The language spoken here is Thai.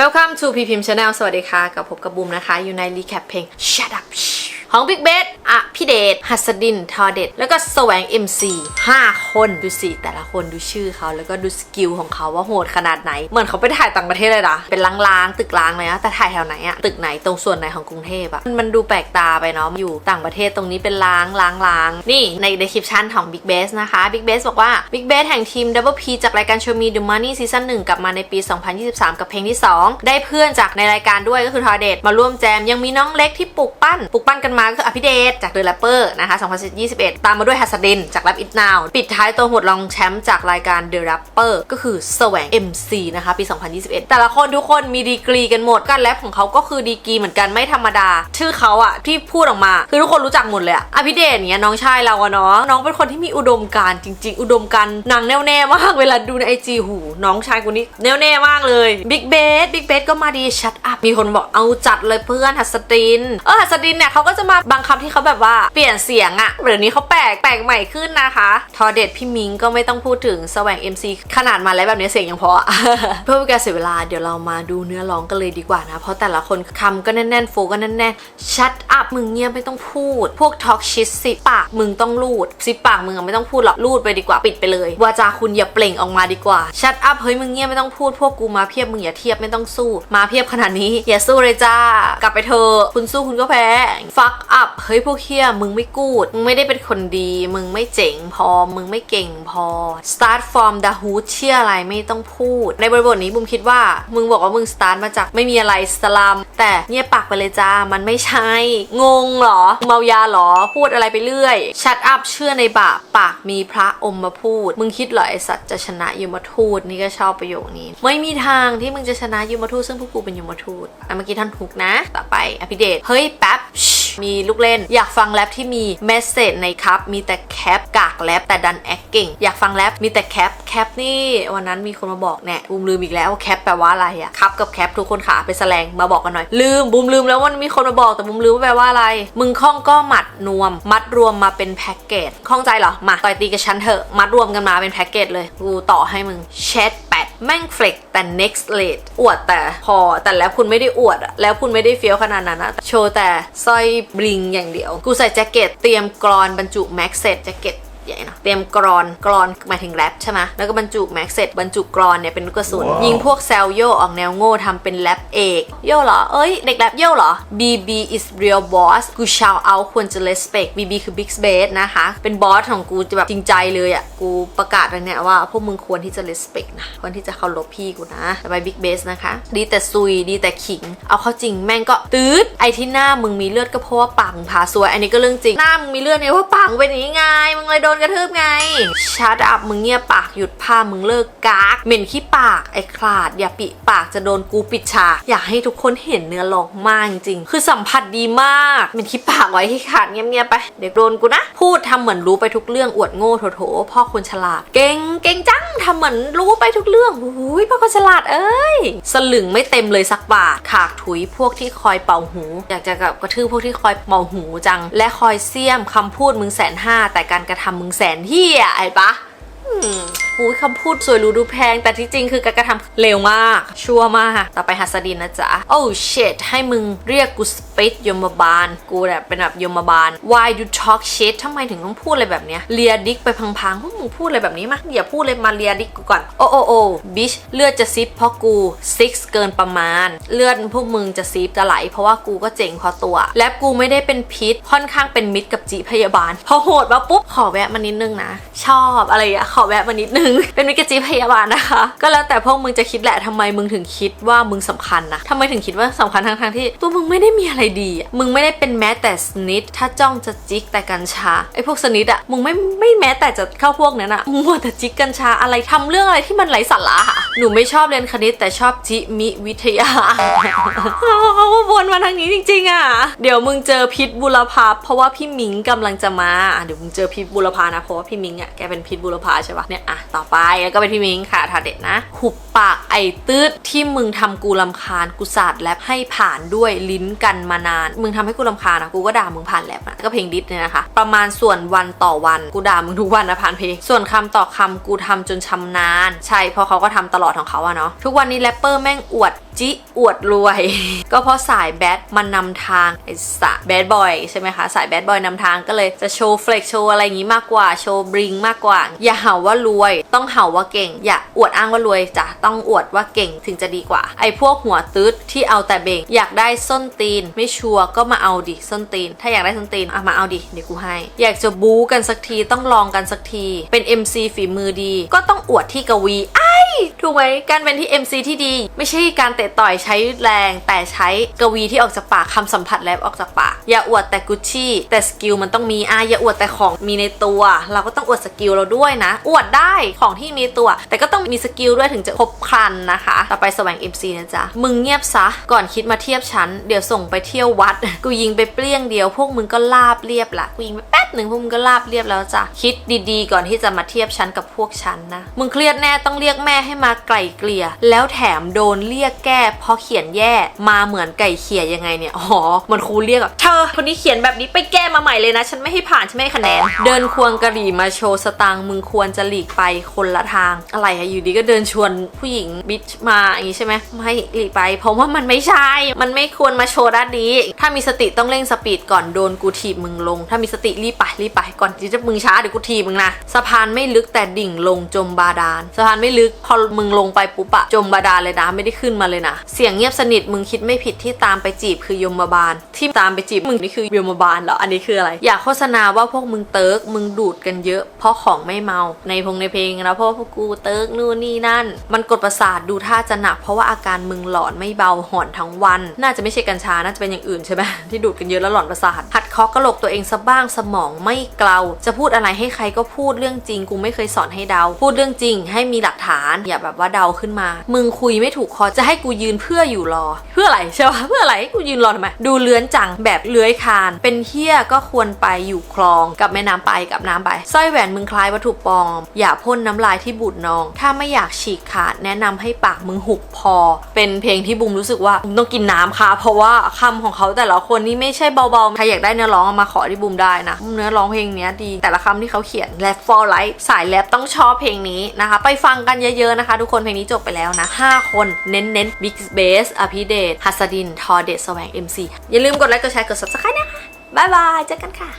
Welcome to พีพิม Channel สวัสดีค่ะ กับผมกับบุมนะคะ อยู่ในรีแคปเพลง Shut Up ของ Big b e t อะพี่เดชหัสดินทอเดชแล้วก็แสวง MC 5 คนดูสิแต่ละคนดูชื่อเขาแล้วก็ดูสกิลของเขาว่าโหดขนาดไหน เหมือนเขาไปถ่ายต่างประเทศเลยนะเป็นล้างๆตึกล้างเลยนะแต่ถ่ายแถวไหนอะตึกไหนตรงส่วนไหนของกรุงเทพอะมันมันดูแปลกตาไปเนาะอยู่ต่างประเทศตรงนี้เป็นล้างล้างล้างนี่ใน description ของ Big b a s นะคะ Big b a s บอกว่า Big b a s แห่งทีม Double P จากรายการ Show Me The Money ซีซั่น1กลับมาในปี 2023 กับเพลงที่ 2 ได้เพื่อนจากในรายการด้วยก็คือทอเดตมาร่วมแจมยังมีน้องเล็กที่ปลูกปั้นปลูกปั้นกันมาก็คืออภิเดชจากเดอะแรปเปอร์นะคะ 2021 ตามมาด้วยฮัสดินจาก Rap It Now ปิดท้ายตัวหดรองแชมป์จากรายการ The Rapper ก็คือแสวง MC นะคะ ปี 2021 แต่ละคนทุกคนมีดีกรีกันหมดการแรปของเขาก็คือดีกรีเหมือนกันไม่ธรรมดา ชื่อเขาอะที่พูดออกมา คือทุกคนรู้จักหมดเลยอะอภิเดชเนี่ยน้องชายเราอะเนาะน้องเป็นคนที่มีอุดมการจริง ๆ อุดมการนางแน่วแน่มากเวลาดูในไอจีหูน้องชายคนนี้แน่วแน่มากเลยบิ๊กเบสบิ๊กเบสก็มาดีชัดอัพมีคนบอกเอาจัดเลยเพื่อนหัสดินเออหัสดินเนี่ยเขาก็จะมาบางคำที่เขาแบบว่าเปลี่ยนเสียงอะเดี๋ยวนี้เขาแปลกแปลกใหม่ขึ้นนะคะทอเด็ดพี่มิงก็ไม่ต้องพูดถึงแสวง MC ขนาดมาแล้วแบบนี้เสียงยังเพออะเพื่อเป็นการเสียเวลาเดี๋ยวเรามาดูเนื้อร้องกันเลยดีกว่านะ เพราะแต่ละคนคำก็แน่นๆโฟก็แน่นๆชัดอัพมึงเงียบไม่ต้องพูด พวกทอกชิสสิปากมึงต้องรูดสิปากมึงอะไม่ต้องพูดหรอกรูดไปดีกว่าปิดไปเลยวาจาคุณอย่าเปล่งออกมาดีกว่าชัดอัพเฮ้ยมึงเงียบไม่ต้องพูดพวกกูมาเพียบมึงอย่าเทียบไม่ต้องสู้ มาเพียบขนาดนี้อย่าสู้เลยจ้ากลับไปเถอะคุณสู้คุณก็แพ้ฟักอัพเฮ้ยพวกเฮียมึงไม่กูด มึงไม่ได้เป็นคนดี มึงไม่เจ๋งพอ มึงไม่เก่งพอ start from the hood เชื่ออะไรไม่ต้องพูด ในบริบทนี้บุมคิดว่า มึงบอกว่ามึง start มาจากไม่มีอะไรสลัมแต่เงียบปากไปเลยจ้ามันไม่ใช่ งงเหรอ เมายาเหรอ พูดอะไรไปเรื่อย shut up เชื่อในบาปปากมีพระอมมาพูด มึงคิดเหรอไอสัตว์จะชนะยมทูตนี่ก็ชอบประโยคนี้ ไม่มีทางที่มึงจะชนะยมทูตซึ่งพวกกูเป็นยมทูตอะเมื่อกี้ท่านทุกนะ ต่อไปอภิเดชเฮ้ยแป๊บ มีลูกเล่น อยากฟังแรปที่มีเมสเซจในครับมีแต่แคปกากแรปแต่ดันแอคเก่ง อยากฟังแรปมีแต่แคปแคปนี่วันนั้นมีคนมาบอกแน่บูมลืมอีกแล้วว่าแคปแปลว่าอะไรอะครับกับแคปทุกคนขาเป็นแสลงมาบอกกันหน่อยลืมบูมลืมแล้วว่ามีคนมาบอกแต่บูมลืมว่าแปลว่าอะไร มึงข้องก็หมัดนวม มัดรวมมาเป็นแพ็กเกจข้องใจเหรอมาต่อยตีกับฉันเถอะมัดรวมกันมาเป็นแพ็กเกจเลยกูต่อให้มึงแชทแปดแม่งเฟลกแต่ next rate อวดแต่พอแต่แล้วคุณไม่ได้อวดอะแล้วคุณไม่ได้เฟี้ยวขนาดนั้นอะโชว์แต่สร้อยบลิงอย่างเดียว กูใส่แจ็คเก็ตเตรียมกรอนบรรจุแม็กเซตแจ็คเก็ต ใหญ่นะเตรียมกรอนกรอนหมายถึงแรปใช่ไหมแล้วก็บรรจุแม็กเซตบรรจุกรอนเนี่ยเป็นลูกกระสุน ยิงพวกแซลโยออกแนวโง่ทำเป็นแรปเอกโย่เหรอ เอ้ย เด็กแรปโย่เหรอ BB is real boss กูชาวเอาควรจะ respect BB คือ big space นะคะ เป็นบอสของกูจะแบบจริงใจเลยอะ่ะ กูประกาศเลยเนี่ยว่าพวกมึงควรที่จะ respect นะควรที่จะเคารพพี่กูนะต่อไป big base นะคะ ดีแต่ซุยดีแต่ขิง เอาเข้าจริงแม่งก็ตืดไอที่หน้ามึงมีเลือดก็เพราะว่าปากมึงพาซวยอันนี้ก็เรื่องจริงหน้ามึงมีเลือดเนี่ยเพราะปากมึงเป็นอย่างนี้ไงมึงเลยโดนกระทืบไงชัดอับมึงเงียบปากหยุดผ้ามึงเลิกกากเหม็นขี้ปากไอ้คลาด อย่าปิปากจะโดนกูปิดฉากอยากให้ทุกคนเห็นเนื้อลองมากจริงคือสัมผัสดีมากเหม็นขี้ปากไว้ให้ขาดเงียบๆไป เดี๋ยวโดนกูนะ พูดทำเหมือนรู้ไปทุกเรื่องอวดโง่โถโถพ่อคนฉลาด เก่งเก่งจ้ะ ทำเหมือนรู้ไปทุกเรื่องอุ้ยพ่อคนฉลาดเอ้ย สลึงไม่เต็มเลยสักบาท ขากถุยพวกที่คอยเป่าหู อยากจะกับกระทืบพวกที่คอยเป่าหูจัง และคอยเสียมคำพูดมึงแสนห้าแต่การกระทำมึงแสนเฮียไอ้ปะอืม หูยคำพูดสวยหรูดูแพง แต่ที่จริงคือการกระทำเร็วมาก ชัวร์มาก ต่อไปหัสดินนะจ๊ะ โอ้ shit ให้มึงเรียกกูสปิดยมบาล กูแบบเป็นแบบยมบาล why you talk shit ทำไมถึงต้องพูดอะไรแบบเนี้ยเลียดิกไปพังๆพวกมึงพูดอะไรแบบนี้มาอย่าพูดเลยมาเลียดิกกูก่อน โอ้โอ้โอ้บิชเลือดจะซิปเพราะกูซิกเกินประมาณ เลือดพวกมึงจะซิปจะไหล เพราะว่ากูก็เจ๋งพอตัว และกูไม่ได้เป็นพิษค่อนข้างเป็นมิตรกับจีพยาบาล พอโหดมาปุ๊บขอแวะมานิดนึงนะ ชอบอะไรอะขอแวะมานิดนึงเป็นมิกจีพยาบาลนะคะ ก็แล้วแต่พวกมึงจะคิดแหละทำไมมึงถึงคิดว่ามึงสำคัญนะทำไมถึงคิดว่าสำคัญทั้งทงๆที่ตัวมึงไม่ได้มีอะไรดี มึงไม่ได้เป็นแม้แต่สนิทถ้าจ้องจะจิกแต่กัญชาไอ้พวกสนิทอะมึงไม่ไม่แม้แต่จะเข้าพวกนั้นอะมึงมัวแต่จิกกัญชาอะไรทำเรื่องอะไรที่มันไร้สาระอะ หนูไม่ชอบเรียนคณิตแต่ชอบจิมิวิทยาเขาก็วนมาทางนี้จริงๆอะ เดี๋ยวมึงเจอพิษบุรพาเพราะว่าพี่มิงกำลังจะมาอะเดี๋ยวมึงเจอพิษบุรพานะเพราะว่าพี่มิงอะแกเป็นพิษบุรพาใช่ปะเนี่ยอะต่อไปแล้วก็เป็นพี่มิงค่ะทาเด็ดนะหุบปากไอ้ตืดที่มึงทำกูลำคาญกูสาดแลบให้ผ่านด้วยลิ้นกันมานาน มึงทำให้กูลำคาญอะกูก็ด่ามึงผ่านแลบอะก็เพลงดิสเนี่ยนะคะ ประมาณส่วนวันต่อวันกูด่ามึงทุกวันนะผ่านเพลงส่วนคำต่อคำกูทำจนชำนาญ ใช่เพราะเขาก็ทำตลอดของเขาอะเนาะทุกวันนี้แรปเปอร์แม่งอวดจิอวดรวย ก็เพราะสายแบดมันนำทางไอ้สะแบดบอยใช่ไหมคะ สายแบดบอยนำทางก็เลยจะโชว์เฟล็กโชว์อะไรอย่างงี้มากกว่า โชว์บริงมากกว่า อย่าเห่าว่ารวย ต้องเห่าว่าเก่ง อย่าอวดอ้างว่ารวยจ้ะต้องอวดว่าเก่งถึงจะดีกว่า ไอ้พวกหัวตืดที่เอาแต่เบ่ง อยากได้ส้นตีน ไม่ชัวร์ก็มาเอาดิส้นตีน ถ้าอยากได้ส้นตีนเอะมาเอาดิเดี๋ยวกูให้ อยากจะบู๊กันสักทีต้องลองกันสักที เป็น MC ฝีมือดี ก็ต้องอวดที่กวีถู กไหมการเป็นที่ MC ที่ดี ไม่ใช่การเตะต่อยใช้แรง แต่ใช้กวีที่ออกจากปากคำสัมผัสแลบออกจากปาก อย่าอวดแต่กุชชี่แต่สกิลมันต้องมีอะอย่าอวดแต่ของมีในตัว เราก็ต้องอวดสกิลเราด้วยนะ อวดได้ของที่มีตัว แต่ก็ต้องมีสกิลด้วยถึงจะครบครันนะคะ ต่อไปแสวง MC นะจ๊ะมึงเงียบซะก่อนคิดมาเทียบฉันเดี๋ยวส่งไปเที่ยววัด กูยิงไปเปรี้ยงเดียว พวกมึงก็ลาบเรียบละกูยิงไปแป๊บหนึ่งพวกมึงก็ลาบเรียบแล้วจ้ะคิดดีๆ ก่อนที่จะมาเทียบฉันกับพวกฉันนะมึงเครียดแน่ต้องเรียกแม่ให้มาไกลเกลี่ย แล้วแถมโดนเรียกแก้เพราะเขียนแย่มาเหมือนไก่เขียยังไงเนี่ย อ๋อเหมันครูเรียกแบบเธอคนนี้เขียนแบบนี้ไปแก้มาใหม่เลยนะ ฉันไม่ให้ผ่านฉันไม่ให้คะแนน เดินควงกะหรี่มาโชว์สตางค์มึงควรจะหลีกไปคนละทาง อะไรอะอยู่ดีก็เดินชวนผู้หญิงบิชมาอย่างนี้ใช่ไหมไม่หลีกไป เพราะว่ามันไม่ใช่ มันไม่ควรมาโชว์ด้านนี้ ถ้ามีสติต้องเร่งสปีดก่อนโดนกูถีบมึงลง ถ้ามีสติรีบไปรีบไปก่อนที่จะมึงช้าเดี๋ยวกูถีบมึงนะสะพานไม่ลึกแต่ดิ่งลงจมบาดาลสะพานไม่ลึกพอมึงลงไปปุ๊บอะจมบาดาลเลยนะไม่ได้ขึ้นมาเลยนะ เสียงเงียบสนิทมึงคิดไม่ผิดที่ตามไปจีบคือยมบาล ที่ตามไปจีบมึงนี่คือยมบาลเหรออันนี้คืออะไร อยากโฆษณาว่าพวกมึงเติร์กมึงดูดกันเยอะ เพราะของไม่เมาในพงในเพลงนะเพราะพวกกูเติร์กนู่นนี่นั่น มันกดประสาทดูท่าจะหนัก เพราะว่าอาการมึงหลอนไม่เบาหอนทั้งวัน น่าจะไม่ใช่กัญชาน่าจะเป็นอย่างอื่นใช่ไหมที่ดูดกันเยอะแล้วหลอนประสาทหัดเคาะกระโหลกตัวเองซะบ้างสมองไม่เกลาจะพูดอะไรให้ใครก็พูดเรื่องจริงกูไม่เคยสอนให้เดา พูดเรื่องจริงให้มีหลักฐานอย่าแบบว่าเดาขึ้นมา มึงคุยไม่ถูกคอจะให้กูยืนเพื่ออยู่รอ เพื่ออะไรใช่ปะเพื่ออะไรให้กูยืนรอทำไมดูเลื้อนจังแบบเลื้อยคาน เป็นเฮี้ยก็ควรไปอยู่คลองกับแม่น้ำไปกับน้ำไปสร้อยแหวนมึงคล้ายวัตถุปลอม อย่าพ่นน้ำลายที่บูดนอง ถ้าไม่อยากฉีกขาดแนะนำให้ปากมึงหุบพอ เป็นเพลงที่บุมรู้สึกว่าต้องกินน้ำค่ะ เพราะว่าคำของเขาแต่ละคนนี่ไม่ใช่เบาๆใครอยากได้เนื้อร้องมาขอที่บุมได้นะเนื้อร้องเพลงนี้ดีแต่ละคำที่เขาเขียนแรป for life สายแรปต้องชอบเพลงนี้นะคะ ไปฟังกันเยอะๆนะคะทุกคนเพลงนี้จบไปแล้วนะ 5 คนเน้นเน้น Big Bass อภิเดชหัสดิน ทอเดชแสวง MC อย่าลืมกดไลค์กดแชร์กด subscribe นะคะ บ๊ายบาย เจอกันค่ะ